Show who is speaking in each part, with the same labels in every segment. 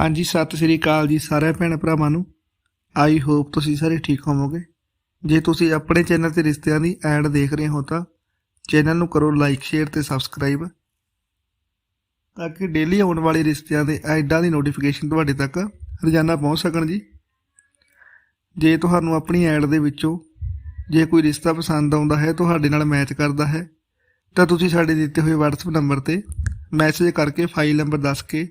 Speaker 1: ਹਾਂਜੀ, ਸਤਿ ਸ੍ਰੀ ਅਕਾਲ ਜੀ ਸਾਰੇ ਭੈਣ ਭਰਾਵਾਂ ਨੂੰ। ਆਈ ਹੋਪ ਤੁਸੀਂ ਸਾਰੇ ਠੀਕ ਹੋਵੋਗੇ। ਜੇ ਤੁਸੀਂ ਆਪਣੇ ਚੈਨਲ ਤੇ ਰਿਸ਼ਤਿਆਂ ਦੀ ਐਡ ਦੇਖ ਰਹੇ ਹੋ ਤਾਂ ਚੈਨਲ ਨੂੰ ਕਰੋ ਲਾਈਕ, ਸ਼ੇਅਰ ਤੇ ਸਬਸਕ੍ਰਾਈਬ। ਤਾਂ ਕਿ ਡੇਲੀ ਆਉਣ ਵਾਲੇ ਰਿਸ਼ਤਿਆਂ ਦੇ ਐਡਾਂ ਦੀ ਨੋਟੀਫਿਕੇਸ਼ਨ ਤੁਹਾਡੇ ਤੱਕ ਰੋਜ਼ਾਨਾ ਪਹੁੰਚ ਸਕਣ ਜੀ। ਜੇ ਤੁਹਾਨੂੰ ਆਪਣੀ ਐਡ ਦੇ ਵਿੱਚੋਂ ਜੇ ਕੋਈ ਰਿਸ਼ਤਾ ਪਸੰਦ ਆਉਂਦਾ ਹੈ, ਤੁਹਾਡੇ ਨਾਲ ਮੈਚ ਕਰਦਾ ਹੈ, ਤਾਂ ਤੁਸੀਂ ਸਾਡੇ ਦਿੱਤੇ ਹੋਏ WhatsApp ਨੰਬਰ ਤੇ ਮੈਸੇਜ ਕਰਕੇ ਫਾਈਲ ਨੰਬਰ ਦੱਸ ਕੇ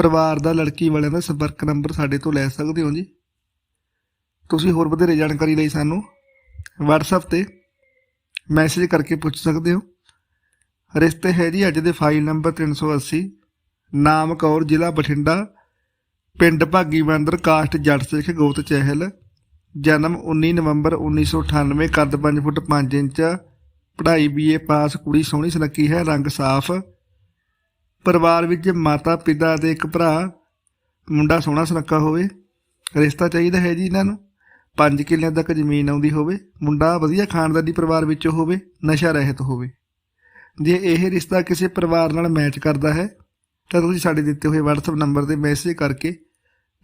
Speaker 1: ਪਰਿਵਾਰ ਦਾ, ਲੜਕੀ ਵਾਲਿਆਂ ਦਾ ਸੰਪਰਕ ਨੰਬਰ ਸਾਡੇ ਤੋਂ ਲੈ ਸਕਦੇ ਹੋ ਜੀ। ਤੁਸੀਂ ਹੋਰ ਵਧੇਰੇ ਜਾਣਕਾਰੀ ਲਈ ਸਾਨੂੰ WhatsApp ਤੇ ਮੈਸੇਜ ਕਰਕੇ ਪੁੱਛ ਸਕਦੇ ਹੋ। ਰਿਸ਼ਤੇ ਹੈ ਜੀ ਅੱਜ ਦੇ ਫਾਈਲ ਨੰਬਰ 380 ਨਾਮ ਕੌਰ ਜ਼ਿਲ੍ਹਾ ਬਠਿੰਡਾ, ਪਿੰਡ ਭਾਗੀ ਬੰਦਰ, ਕਾਸਟ, ਜੱਟ ਸਿੱਖ, ਗੋਤ ਚਹਿਲ, ਜਨਮ 19 ਨਵੰਬਰ 1998 ਕੱਦ 5 ਫੁੱਟ 5 ਇੰਚ, ਪੜ੍ਹਾਈ ਬੀਏ ਪਾਸ, ਕੁੜੀ ਸੋਹਣੀ ਸੁਨੱਖੀ ਹੈ, ਰੰਗ ਸਾਫ਼ ਪਰਿਵਾਰ ਵਿੱਚ ਮਾਤਾ ਪਿਤਾ ਤੇ ਇੱਕ ਭਰਾ, ਮੁੰਡਾ ਸੋਹਣਾ ਸੁਨੱਖਾ ਹੋਵੇ, ਰਿਸ਼ਤਾ ਚਾਹੀਦਾ ਹੈ ਜੀ ਇਹਨਾਂ ਨੂੰ। 5 ਕਿੱਲਿਆਂ ਤੱਕ ਜ਼ਮੀਨ ਆਉਂਦੀ ਹੋਵੇ, ਮੁੰਡਾ ਵਧੀਆ ਖਾਨਦਾਨੀ ਪਰਿਵਾਰ ਵਿੱਚੋਂ ਹੋਵੇ, ਨਸ਼ਾ ਰਹਿਤ ਹੋਵੇ। ਜੇ ਇਹ ਰਿਸ਼ਤਾ ਕਿਸੇ ਪਰਿਵਾਰ ਨਾਲ ਮੈਚ ਕਰਦਾ ਹੈ, ਤਾਂ ਤੁਸੀਂ ਸਾਡੇ ਦਿੱਤੇ ਹੋਏ WhatsApp ਨੰਬਰ ਤੇ ਮੈਸੇਜ ਕਰਕੇ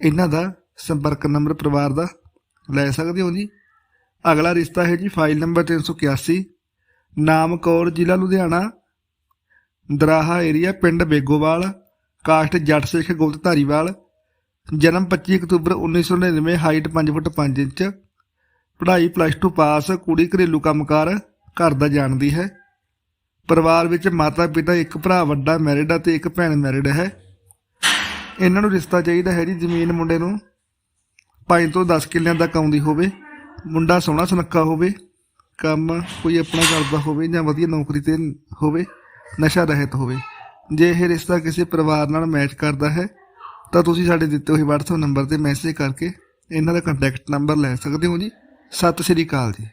Speaker 1: ਇਹਨਾਂ ਦਾ ਸੰਪਰਕ ਨੰਬਰ ਪਰਿਵਾਰ ਦਾ ਲੈ ਸਕਦੇ ਹੋ ਜੀ। ਅਗਲਾ ਰਿਸ਼ਤਾ ਹੈ ਜੀ ਫਾਈਲ ਨੰਬਰ 381 ਨਾਮ ਕੌਰ ਜ਼ਿਲ੍ਹਾ ਲੁਧਿਆਣਾ ਦਰਾਹਾ ਏਰੀਆ ਪਿੰਡ ਬੇਗੋਵਾਲ ਕਾਸਟ ਜੱਟ ਸਿੱਖ ਗੁਪਤ ਧਾਰੀਵਾਲ, ਜਨਮ 25 ਅਕਤੂਬਰ 1999 ਹਾਈਟ 5 ਫੁੱਟ 5 ਇੰਚ, ਪੜ੍ਹਾਈ ਪਲੱਸ 2 ਪਾਸ, ਕੁੜੀ ਘਰੇਲੂ ਕੰਮਕਾਰ, ਘਰ ਦਾ ਜਾਣਦੀ ਹੈ। ਪਰਿਵਾਰ ਵਿੱਚ ਮਾਤਾ ਪਿਤਾ ਇੱਕ ਭਰਾ ਵੱਡਾ ਮੈਰਿਡ ਹੈ ਤੇ ਇੱਕ ਭੈਣ ਮੈਰਿਡ ਹੈ। ਇਹਨਾਂ ਨੂੰ ਰਿਸ਼ਤਾ ਚਾਹੀਦਾ ਹੈ ਜੀ ਜ਼ਮੀਨ ਮੁੰਡੇ ਨੂੰ। 5 ਤੋਂ 10 ਕਿੱਲਿਆਂ ਤੱਕ ਆਉਂਦੀ ਹੋਵੇ। ਮੁੰਡਾ ਸੋਹਣਾ ਸੁਨੱਖਾ ਹੋਵੇ। ਕੰਮ ਕੋਈ ਆਪਣਾ ਕਰਦਾ ਹੋਵੇ ਜਾਂ ਵਧੀਆ ਨੌਕਰੀ ਤੇ ਹੋਵੇ। ਨਸ਼ਾ ਰਹਿਤ ਹੋਵੇ। ਜੇ ਇਹ ਰਿਸ਼ਤਾ ਕਿਸੇ ਪਰਿਵਾਰ ਨਾਲ ਮੈਚ ਕਰਦਾ ਹੈ, ਤਾਂ ਤੁਸੀਂ ਸਾਡੇ ਦਿੱਤੇ ਹੋਏ WhatsApp ਨੰਬਰ ਤੇ ਮੈਸੇਜ ਕਰਕੇ ਇਹਨਾਂ ਦਾ ਕੰਟੈਕਟ ਨੰਬਰ ਲੈ ਸਕਦੇ ਹੋ ਜੀ। ਸਤਿ ਸ਼੍ਰੀ ਅਕਾਲ ਜੀ।